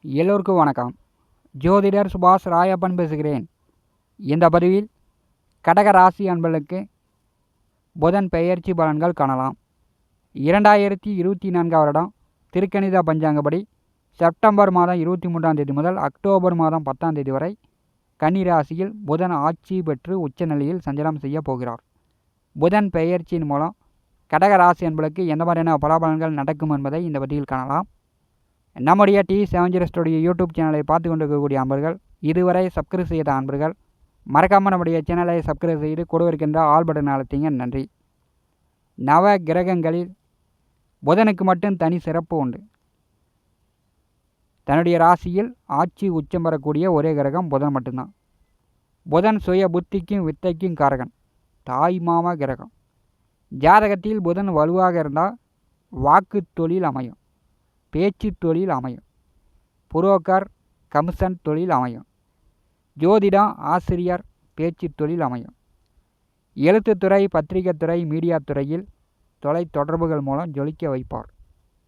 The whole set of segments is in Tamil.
எல்லோருக்கும் வணக்கம். ஜோதிடர் சுபாஷ் ராயப்பன் பேசுகிறேன். இந்த பதிவில் கடக ராசி அன்பர்களுக்கு புதன் பெயர்ச்சி பலன்கள் காணலாம். இரண்டாயிரத்தி இருபத்தி நான்காம் வருடம் திருக்கணித பஞ்சாங்கப்படி செப்டம்பர் மாதம் இருபத்தி மூன்றாம் தேதி முதல் அக்டோபர் மாதம் பத்தாம் தேதி வரை கன்னிராசியில் புதன் ஆட்சி பெற்று உச்சநிலையில் சஞ்சலம் செய்யப் போகிறார். புதன் பெயர்ச்சியின் மூலம் கடக ராசி எந்த மாதிரியான பலாபலன்கள் நடக்கும் என்பதை இந்த பதிவில் காணலாம். நம்முடைய T seven zero studio YouTube சேனலை பார்த்து கொண்டிருக்கக்கூடிய அன்பர்கள் இதுவரை சப்ஸ்கிரைப் செய்த அன்பர்கள் மறக்காமல் நம்முடைய சேனலை சப்ஸ்கிரைப் செய்து கொடுவிருக்கின்ற ஆல் பட்டன் அழைத்தீங்க நன்றி. நவ கிரகங்களில் புதனுக்கு மட்டும் தனி சிறப்பு உண்டு. தன்னுடைய ராசியில் ஆட்சி உச்சம் பெறக்கூடிய ஒரே கிரகம் புதன் மட்டும்தான். புதன் சுய புத்திக்கும் வித்தைக்கும் காரகன் தாய் மாமா கிரகம். ஜாதகத்தில் புதன் வலுவாக இருந்தால் வாக்கு தொழில் அமையும் பேச்சு தொழில் அமையும் புரோக்கர் கமிஷன் தொழில் அமையும் ஜோதிடம் ஆசிரியர் பேச்சு தொழில் அமையும். எழுத்துத்துறை பத்திரிகைத்துறை மீடியா துறையில் தொலை தொடர்புகள் மூலம் ஜொலிக்க வைப்பார்.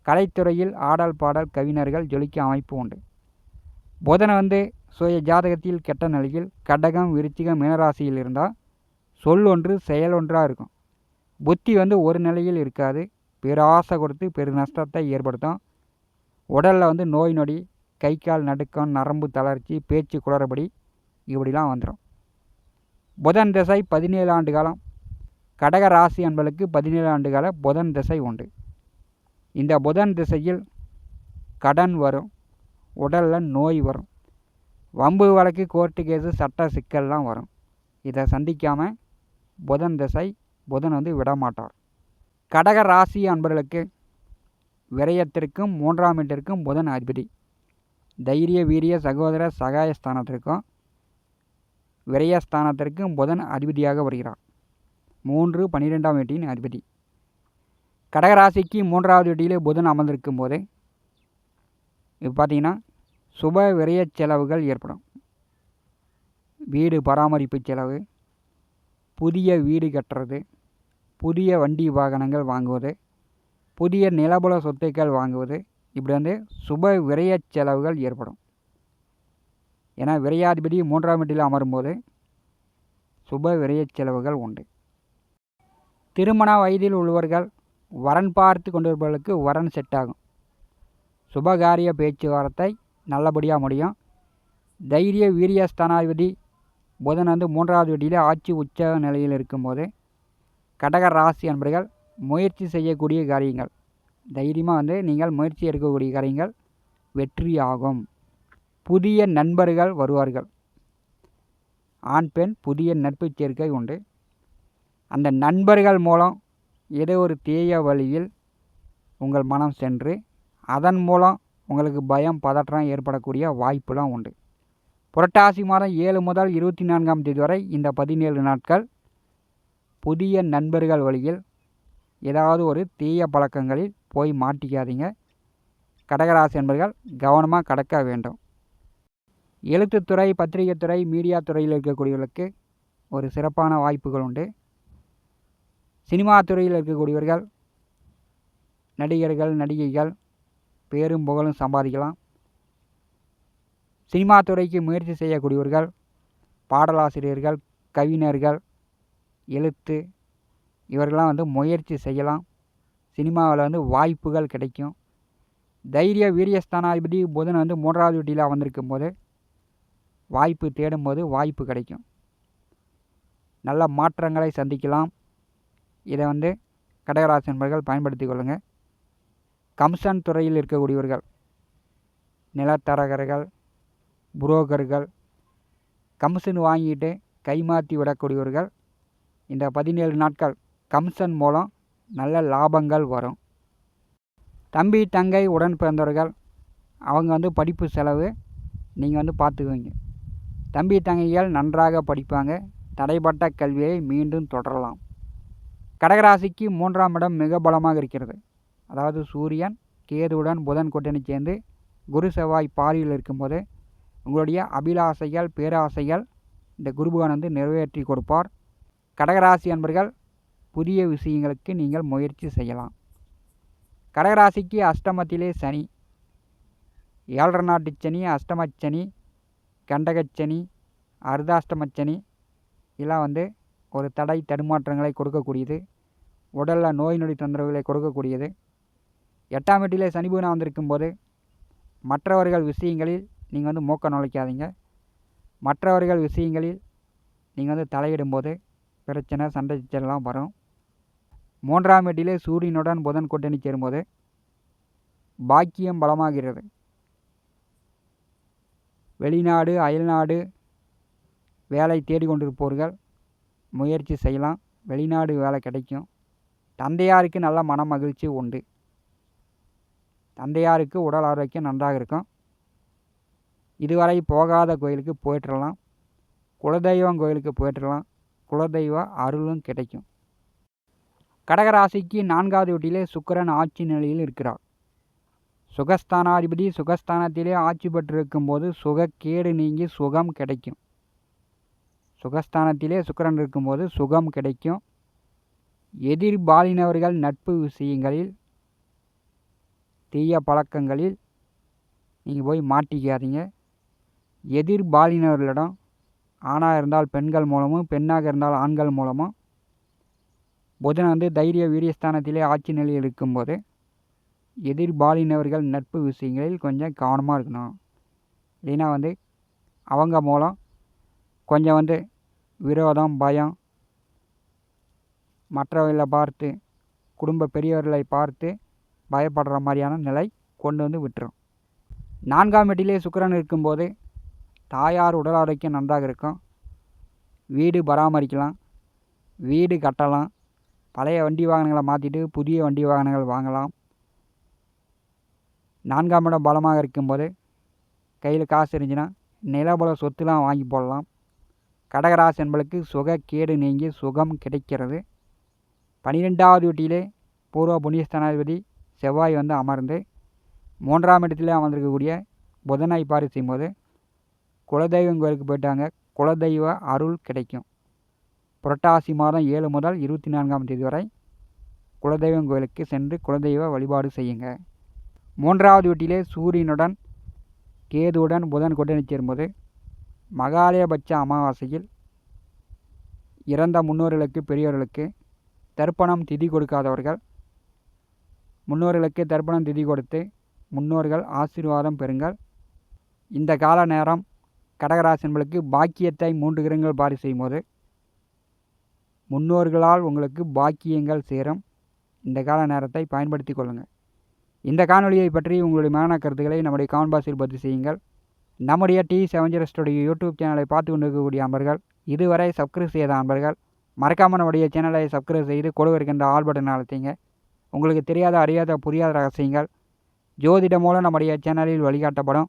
கலைத்துறையில் ஆடல் பாடல் கவிஞர்கள் ஜொலிக்க அமைப்பு உண்டு. புதன் வந்து சுய ஜாதகத்தில் கெட்ட நிலையில் கடகம் விருச்சிகம் மீனராசியில் இருந்தால் சொல் ஒன்று செயல் ஒன்றாக இருக்கும். புத்தி வந்து ஒரு நிலையில் இருக்காது. பெரு ஆசை கொடுத்து பெரு நஷ்டத்தை ஏற்படுத்தும். உடலில் வந்து நோய் நொடி கை கால் நடுக்கம் நரம்பு தளர்ச்சி பேச்சு குளறுபடி இப்படிலாம் வந்துடும் புதன் திசை பதினேழு ஆண்டு காலம். கடக ராசி என்பளுக்கு பதினேழு ஆண்டு கால புதன் திசை உண்டு. இந்த புதன் திசையில் கடன் வரும். உடலில் நோய் வரும். வம்பு வழக்கு கோர்ட்டு கேஸு சட்ட சிக்கல்லாம் வரும். இதை சந்திக்காமல் புதன் திசை புதன் வந்து விடமாட்டார். கடக ராசி அன்பர்களுக்கு விரயத்திற்கும் மூன்றாம் வீட்டிற்கும் புதன் அதிபதி. தைரிய வீரிய சகோதர சகாயஸ்தானத்திற்கும் விரயஸ்தானத்திற்கும் புதன் அதிபதியாக வருகிறார். மூன்று பன்னிரெண்டாம் வீட்டின் அதிபதி. கடகராசிக்கு மூன்றாவது வீட்டிலே புதன் அமர்ந்திருக்கும் போது இப்போ பார்த்தீங்கன்னா சுப விரய செலவுகள் ஏற்படும். வீடு பராமரிப்பு செலவு புதிய வீடு கட்டுறது புதிய வண்டி வாகனங்கள் வாங்குவது புதிய நிலபுல சொத்துக்கள் வாங்குவது இப்படி வந்து சுப விரய செலவுகள் ஏற்படும். ஏன்னா விரையாதிபதி மூன்றாம் வீட்டில் அமரும்போது சுப விரய செலவுகள் உண்டு. திருமண வயதில் உள்ளவர்கள் வரன் பார்த்து கொண்டிருப்பவர்களுக்கு வரன் செட் ஆகும். சுபகாரிய பேச்சுவார்த்தை நல்லபடியாக முடியும். தைரிய வீரிய ஸ்தானாதிபதி புதன் வந்து மூன்றாவது வீட்டில் ஆட்சி உச்ச நிலையில் இருக்கும்போது கடக ராசி அன்பர்கள் முயற்சி செய்யக்கூடிய காரியங்கள். தைரியமாக வந்து நீங்கள் முயற்சி எடுக்கக்கூடிய காரியங்கள் வெற்றி ஆகும் புதிய நண்பர்கள் வருவார்கள். ஆண் பெண் புதிய நட்பு சேர்க்கை உண்டு. அந்த நண்பர்கள் மூலம் ஏதோ ஒரு தீய வழியில் உங்கள் மனம் சென்று அதன் மூலம் உங்களுக்கு பயம் பதற்றம் ஏற்படக்கூடிய வாய்ப்புலாம் உண்டு. புரட்டாசி மாதம் ஏழு முதல் இருபத்தி நான்காம் தேதி வரை இந்த பதினேழு நாட்கள் புதிய நண்பர்கள் வழியில் ஏதாவது ஒரு தீய பழக்கங்களில் போய் மாட்டிக்காதீங்க. கடகராசி என்பர்கள் கவனமாக கடக்க வேண்டும். எழுத்துத்துறை பத்திரிகைத்துறை மீடியா துறையில் இருக்கக்கூடியவர்களுக்கு ஒரு சிறப்பான வாய்ப்புகள் உண்டு. சினிமா துறையில் இருக்கக்கூடியவர்கள் நடிகர்கள் நடிகைகள் பேரும் புகழும் சம்பாதிக்கலாம். சினிமா துறைக்கு முயற்சி செய்யக்கூடியவர்கள் பாடலாசிரியர்கள் கவிஞர்கள் எழுத்து இவர்கள்லாம் வந்து முயற்சி செய்யலாம். சினிமாவில் வந்து வாய்ப்புகள் கிடைக்கும். தைரிய வீரியஸ்தானாதிபதி புதன் வந்து மூன்றாவது வீட்டில் வந்திருக்கும் போது வாய்ப்பு தேடும்போது வாய்ப்பு கிடைக்கும். நல்ல மாற்றங்களை சந்திக்கலாம். இதை வந்து கடகராசி நண்பர்கள் பயன்படுத்தி கொள்ளுங்கள் கம்சன் துறையில் இருக்கக்கூடியவர்கள் நிலத்தரகர்கள் புரோக்கர்கள் கமிஷன் வாங்கிட்டு கைமாற்றி விடக்கூடியவர்கள் இந்த பதினேழு நாட்கள் கமிஷன் மூலம் நல்ல லாபங்கள் வரும். தம்பி தங்கை உடன் பிறந்தவர்கள் அவங்க வந்து படிப்பு செலவு நீங்கள் வந்து பார்த்துக்குவீங்க. தம்பி தங்கைகள் நன்றாக படிப்பாங்க. தடைப்பட்ட கல்வியை மீண்டும் தொடரலாம். கடகராசிக்கு மூன்றாம் இடம் மிக பலமாக இருக்கிறது. அதாவது சூரியன் கேதுவுடன் புதன் கூட்டணி சேர்ந்து குரு செவ்வாய் பாரியில் இருக்கும்போது உங்களுடைய அபிலாசைகள் பேராசைகள் இந்த குருபகவான் வந்து நிறைவேற்றி கொடுப்பார். கடகராசி அன்பர்கள் புதிய விஷயங்களுக்கு நீங்கள் முயற்சி செய்யலாம். கடகராசிக்கு அஷ்டமத்திலே சனி. ஏழரை நாட்டுச்சனி அஷ்டமச்சனி கண்டகச்சனி அர்தாஷ்டமச்சனி இதெல்லாம் வந்து ஒரு தடை தடுமாற்றங்களை கொடுக்கக்கூடியது. உடலில் நோய் நொடி தொந்தரவுகளை கொடுக்கக்கூடியது. எட்டாம் வீட்டிலே சனி பூனா வந்திருக்கும் போது மற்றவர்கள் விஷயங்களில் நீங்கள் வந்து மூக்க நுழைக்காதீங்க. மற்றவர்கள் விஷயங்களில் நீங்கள் வந்து தலையிடும்போது பிரச்சனை சண்டை சச்சரவுலாம் வரும். மூன்றாம் வீட்டிலே சூரியனுடன் புதன் கூட்டணி சேரும்போது பாக்கியம் பலமாகிறது. வெளிநாடு அயல்நாடு வேலை தேடிக்கொண்டிருப்பவர்கள் முயற்சி செய்யலாம். வெளிநாடு வேலை கிடைக்கும். தந்தையாருக்கு நல்ல மன மகிழ்ச்சி உண்டு. தந்தையாருக்கு உடல் ஆரோக்கியம் நன்றாக இருக்கும். இதுவரை போகாத கோயிலுக்கு போயிட்டுறலாம் குலதெய்வம் கோயிலுக்கு போயிட்டுறலாம் குலதெய்வ அருளும் கிடைக்கும். கடகராசிக்கு நான்காவது வீட்டிலே சுக்கிரன் ஆட்சி நிலையில் இருக்கிறார். சுகஸ்தானாதிபதி சுகஸ்தானத்திலே ஆட்சி பெற்றிருக்கும் போது சுகக்கேடு நீங்கி சுகம் கிடைக்கும். சுகஸ்தானத்திலே சுக்கிரன் இருக்கும்போது சுகம் கிடைக்கும். எதிர்பாலினவர்கள் நட்பு விஷயங்களில் தீய பழக்கங்களில் நீங்கள் போய் மாட்டிக்காதீங்க. எதிர்பாலினர்களிடம் ஆணாக இருந்தால் பெண்கள் மூலமும் பெண்ணாக இருந்தால் ஆண்கள் மூலமும் புதன் வந்து தைரிய வீரியஸ்தானத்திலே ஆட்சி நிலையில் இருக்கும்போது எதிர்பாலினவர்கள் நட்பு விஷயங்களில் கொஞ்சம் கவனமாக இருக்கணும். இல்லைன்னா வந்து அவங்க மூலம் கொஞ்சம் வந்து விரோதம் பயம் மற்றவர்களை பார்த்து குடும்ப பெரியவர்களை பார்த்து பயப்படுற மாதிரியான நிலை கொண்டு வந்து விட்டுரும். நான்காம் வீட்டிலே சுக்கரன் இருக்கும்போது தாயார் உடல் ஆரோக்கியம் நன்றாக இருக்கும். வீடு பராமரிக்கலாம். வீடு கட்டலாம். பழைய வண்டி வாகனங்களை மாற்றிட்டு புதிய வண்டி வாகனங்கள் வாங்கலாம். நான்காம் இடம் பலமாக இருக்கும்போது கையில் காசு இருந்துச்சுன்னா நிலபல சொத்துலாம் வாங்கி போடலாம். கடகராசி என்பளுக்கு சுக கேடு நீங்கி சுகம் கிடைக்கிறது. பனிரெண்டாவது வீட்டிலே பூர்வ புண்ணியஸ்தானாதிபதி செவ்வாய் வந்து அமர்ந்து மூன்றாம் இடத்திலே அமர்ந்திருக்கக்கூடிய புதனை பாரி செய்யும்போது குலதெய்வம் கோயிலுக்கு போயிட்டாங்க. குலதெய்வ அருள் கிடைக்கும். புரட்டாசி மாதம் ஏழு முதல் இருபத்தி நான்காம் தேதி வரை குலதெய்வம் கோயிலுக்கு சென்று குலதெய்வ வழிபாடு செய்யுங்க. மூன்றாவது வீட்டிலே சூரியனுடன் கேதுவுடன் புதன் கொண்டு சேரும்போது மகாலயபட்ச அமாவாசையில் இறந்த முன்னோர்களுக்கு பெரியவர்களுக்கு தர்ப்பணம் திதி கொடுக்காதவர்கள் முன்னோர்களுக்கு தர்ப்பணம் திதி கொடுத்து முன்னோர்கள் ஆசீர்வாதம் பெறுங்கள். இந்த கால நேரம் கடகராசின்பளுக்கு பாக்கியத்தை மூன்று கிரகங்கள் பாரி செய்யும்போது முன்னோர்களால் உங்களுக்கு பாக்கியங்கள் சேரும். இந்த கால நேரத்தை பயன்படுத்தி கொள்ளுங்கள் இந்த காணொலியை பற்றி உங்களுடைய மரண கருத்துக்களை நம்முடைய காமெண்ட் பாக்ஸில் பதிவு செய்யுங்கள். நம்முடைய டி செவஞ்சரஸ்டுடைய யூடியூப் சேனலை பார்த்து கொண்டிருக்கக்கூடிய அன்பர்கள் இதுவரை சப்ஸ்கிரைப் செய்த அன்பர்கள் மறக்காமல் நம்முடைய சேனலை சப்ஸ்கிரைப் செய்து கொடுக்க இருக்கின்ற ஆல் பட்டன் அழுத்திங்க. உங்களுக்கு தெரியாத அறியாத புரியாத ரகசியங்கள் ஜோதிடம் மூலம் நம்முடைய சேனலில் வழிகாட்டப்படும்.